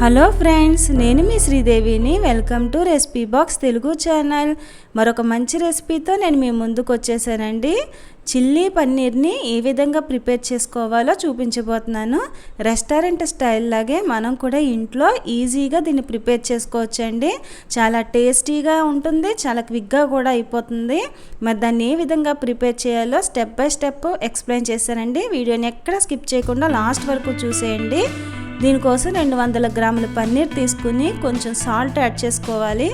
Hello friends నేను మీ శ్రీదేవిని. Welcome to recipe box Telugu channel. మరొక మంచి రెసిపీతో నేను మీ ముందుకు వచ్చేసానండి. చిల్లీ పన్నీర్ని ఏ విధంగా ప్రిపేర్ చేసుకోవాలో చూపించబోతున్నాను. రెస్టారెంట్ స్టైల్ లాగే మనం కూడా ఇంట్లో ఈజీగా దీన్ని ప్రిపేర్ చేసుకోవచ్చండి. చాలా టేస్టీగా ఉంటుంది చాలా క్విక్గా కూడా అయిపోతుంది. మరి దాన్ని ఏ విధంగా ప్రిపేర్ చేయాలో స్టెప్ బై స్టెప్ ఎక్స్ప్లెయిన్ చేశానండి. వీడియోని ఎక్కడ స్కిప్ చేయకుండా లాస్ట్ వరకు చూసేయండి. దీనికోసం రెండు వందల గ్రాముల పన్నీర్ తీసుకుని కొంచెం సాల్ట్ యాడ్ చేసుకోవాలి.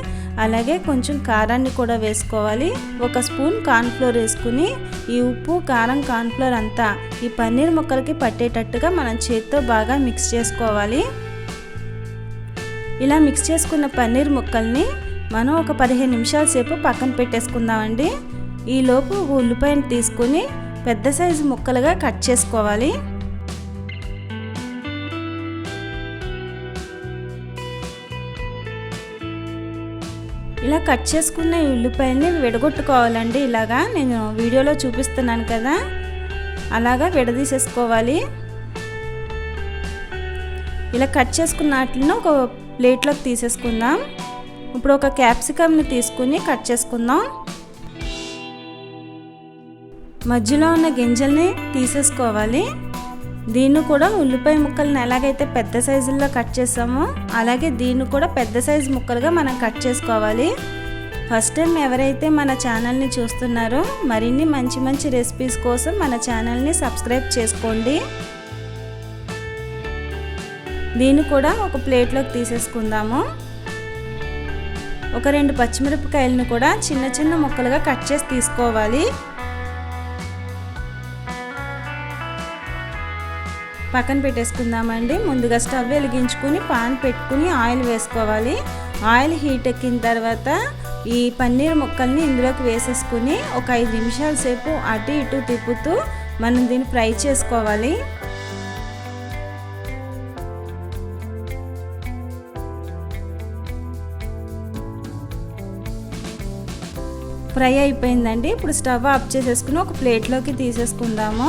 అలాగే కొంచెం కారాన్ని కూడా వేసుకోవాలి. ఒక స్పూన్ కార్న్ఫ్లోర్ వేసుకుని ఈ ఉప్పు కారం కార్న్ఫ్లోర్ అంతా ఈ పన్నీర్ ముక్కలకి పట్టేటట్టుగా మనం చేత్తో బాగా మిక్స్ చేసుకోవాలి. ఇలా మిక్స్ చేసుకున్న పన్నీర్ ముక్కల్ని మనం ఒక పదిహేను నిమిషాల సేపు పక్కన పెట్టేసుకుందామండి. ఈలోపు ఉల్లిపాయను తీసుకుని పెద్ద సైజు ముక్కలుగా కట్ చేసుకోవాలి. ఇలా కట్ చేసుకున్న ఉల్లిపాయని విడగొట్టుకోవాలండి ఇలాగా. నేను వీడియోలో చూపిస్తున్నాను కదా. అలాగా విడదీసేసుకోవాలి. ఇలా కట్ చేసుకున్న వాటిని ఒక ప్లేట్లోకి తీసేసుకుందాం. ఇప్పుడు ఒక క్యాప్సికమ్ని తీసుకుని కట్ చేసుకుందాం. మధ్యలో ఉన్న గింజల్ని తీసేసుకోవాలి. దీన్ని కూడా ఉల్లిపాయ ముక్కల్ని ఎలాగైతే పెద్ద సైజుల్లో కట్ చేసామో అలాగే దీన్ని కూడా పెద్ద సైజు ముక్కలుగా మనం కట్ చేసుకోవాలి. ఫస్ట్ టైం ఎవరైతే మన ఛానల్ని చూస్తున్నారో మరిన్ని మంచి మంచి రెసిపీస్ కోసం మన ఛానల్ని సబ్స్క్రైబ్ చేసుకోండి. దీన్ని కూడా ఒక ప్లేట్లోకి తీసేసుకుందాము. ఒక రెండు పచ్చిమిరపకాయలను కూడా చిన్న చిన్న ముక్కలుగా కట్ చేసి తీసుకోవాలి. పక్కన పెట్టేసుకుందామండి. ముందుగా స్టవ్ వెలిగించుకుని పాన్ పెట్టుకుని ఆయిల్ వేసుకోవాలి. ఆయిల్ హీట్ ఎక్కిన తర్వాత ఈ పన్నీర్ ముక్కల్ని ఇందులోకి వేసేసుకుని ఒక ఐదు నిమిషాల సేపు అటు ఇటు తిప్పుతూ మనం దీన్ని ఫ్రై చేసుకోవాలి. ఫ్రై అయిపోయిందండి. ఇప్పుడు స్టవ్ ఆఫ్ చేసేసుకుని ఒక ప్లేట్లోకి తీసేసుకుందాము.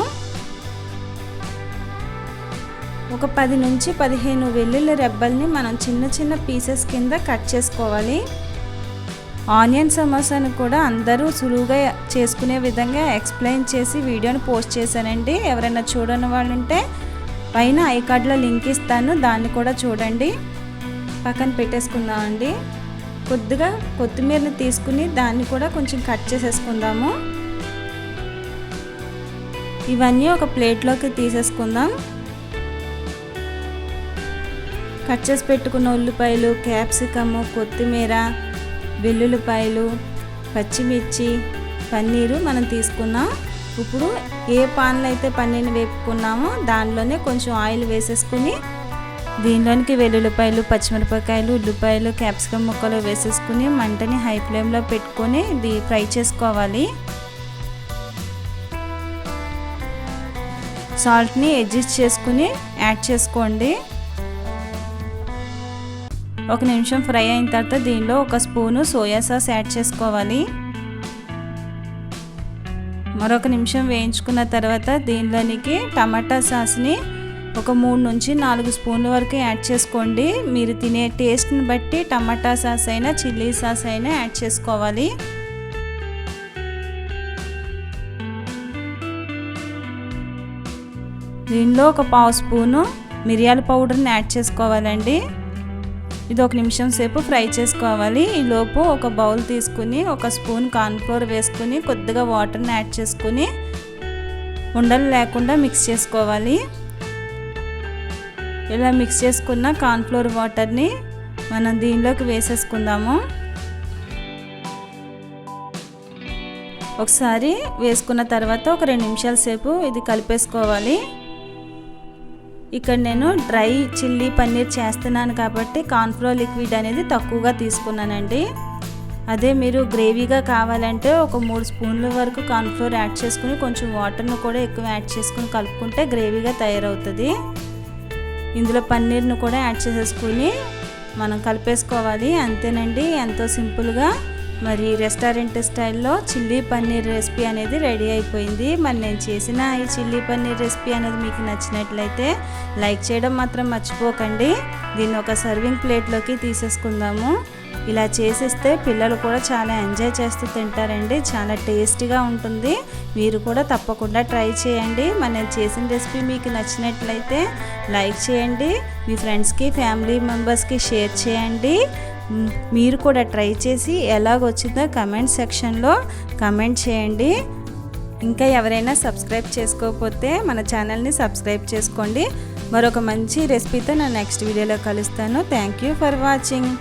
ఒక పది నుంచి పదిహేను వెల్లుల్లి రెబ్బల్ని మనం చిన్న చిన్న పీసెస్ కింద కట్ చేసుకోవాలి. ఆనియన్ సమోసాను కూడా అందరూ సులువుగా చేసుకునే విధంగా ఎక్స్ప్లెయిన్ చేసి వీడియోని పోస్ట్ చేశానండి. ఎవరైనా చూడని వాళ్ళు ఉంటే పైన ఐ కార్డ్లో లింక్ ఇస్తాను దాన్ని కూడా చూడండి. పక్కన పెట్టేసుకుందామండి కొద్దిగా కొత్తిమీరని తీసుకుని దాన్ని కూడా కొంచెం కట్ చేసేసుకుందాము. ఇవన్నీ ఒక ప్లేట్లోకి తీసేసుకుందాం. కట్ చేసి పెట్టుకున్న ఉల్లిపాయలు క్యాప్సికము కొత్తిమీర వెల్లుల్లిపాయలు పచ్చిమిర్చి పన్నీరు మనం తీసుకున్నాం ఇప్పుడు ఏ పాన్లో అయితే పన్నీర్ని వేపుకున్నామో దానిలోనే కొంచెం ఆయిల్ వేసేసుకుని దీనిలోనికి వెల్లుల్లిపాయలు పచ్చిమిరపకాయలు ఉల్లిపాయలు క్యాప్సికమ్ ముక్కలు వేసేసుకుని మంటని హై ఫ్లేమ్లో పెట్టుకొని ఇది ఫ్రై చేసుకోవాలి. సాల్ట్ని అడ్జస్ట్ చేసుకుని యాడ్ చేసుకోండి. ఒక నిమిషం ఫ్రై అయిన తర్వాత దీనిలో ఒక స్పూను సోయా సాస్ యాడ్ చేసుకోవాలి. మరొక నిమిషం వేయించుకున్న తర్వాత దీనిలోనికి టమాటా సాస్ని ఒక మూడు నుంచి నాలుగు స్పూన్ల వరకు యాడ్ చేసుకోండి. మీరు తినే టేస్ట్ని బట్టి టమాటా సాస్ అయినా చిల్లీ సాస్ అయినా యాడ్ చేసుకోవాలి. దీనిలో ఒక పావు స్పూను మిరియాల పౌడర్ని యాడ్ చేసుకోవాలండి. ఇది ఒక నిమిషం సేపు ఫ్రై చేసుకోవాలి. ఈలోపు ఒక బౌల్ తీసుకుని ఒక స్పూన్ కార్న్ఫ్లోర్ వేసుకుని కొద్దిగా వాటర్ని యాడ్ చేసుకుని ఉండలు లేకుండా మిక్స్ చేసుకోవాలి. ఇలా మిక్స్ చేసుకున్న కార్న్ఫ్లోర్ వాటర్ని మనం దీనిలోకి వేసేసుకుందాము. ఒకసారి వేసుకున్న తర్వాత ఒక రెండు నిమిషాల సేపు ఇది కలిపేసుకోవాలి. ఇక్కడ నేను డ్రై చిల్లీ పన్నీర్ చేస్తున్నాను కాబట్టి కార్న్ఫ్లోర్ లిక్విడ్ అనేది తక్కువగా తీసుకున్నానండి. అదే మీరు గ్రేవీగా కావాలంటే ఒక మూడు స్పూన్ల వరకు కార్న్ఫ్లోర్ యాడ్ చేసుకుని కొంచెం వాటర్ను కూడా ఎక్కువ యాడ్ చేసుకుని కలుపుకుంటే గ్రేవీగా తయారవుతుంది. ఇందులో పన్నీర్ను కూడా యాడ్ చేసేసుకుని మనం కలిపేసుకోవాలి. అంతేనండి. ఎంతో సింపుల్గా మరి రెస్టారెంట్ స్టైల్లో చిల్లీ పన్నీర్ రెసిపీ అనేది రెడీ అయిపోయింది. మరి నేను చేసిన ఈ చిల్లీ పన్నీర్ రెసిపీ అనేది మీకు నచ్చినట్లయితే లైక్ చేయడం మాత్రం మర్చిపోకండి. దీన్ని ఒక సర్వింగ్ ప్లేట్లోకి తీసేసుకుందాము. ఇలా చేసిస్తే పిల్లలు కూడా చాలా ఎంజాయ్ చేస్తూ తింటారండి. చాలా టేస్టీగా ఉంటుంది. మీరు కూడా తప్పకుండా ట్రై చేయండి. మరి నేను చేసిన రెసిపీ మీకు నచ్చినట్లయితే లైక్ చేయండి. మీ ఫ్రెండ్స్కి ఫ్యామిలీ మెంబర్స్కి షేర్ చేయండి. మీరు కూడా ట్రై చేసి ఎలాగొచ్చిందో కమెంట్ సెక్షన్లో కమెంట్ చేయండి. ఇంకా ఎవరైనా సబ్స్క్రైబ్ చేసుకోకపోతే మన ఛానల్ని సబ్స్క్రైబ్ చేసుకోండి. మరొక మంచి రెసిపీతో నా నెక్స్ట్ వీడియోలో కలుస్తాను. Thank you for watching.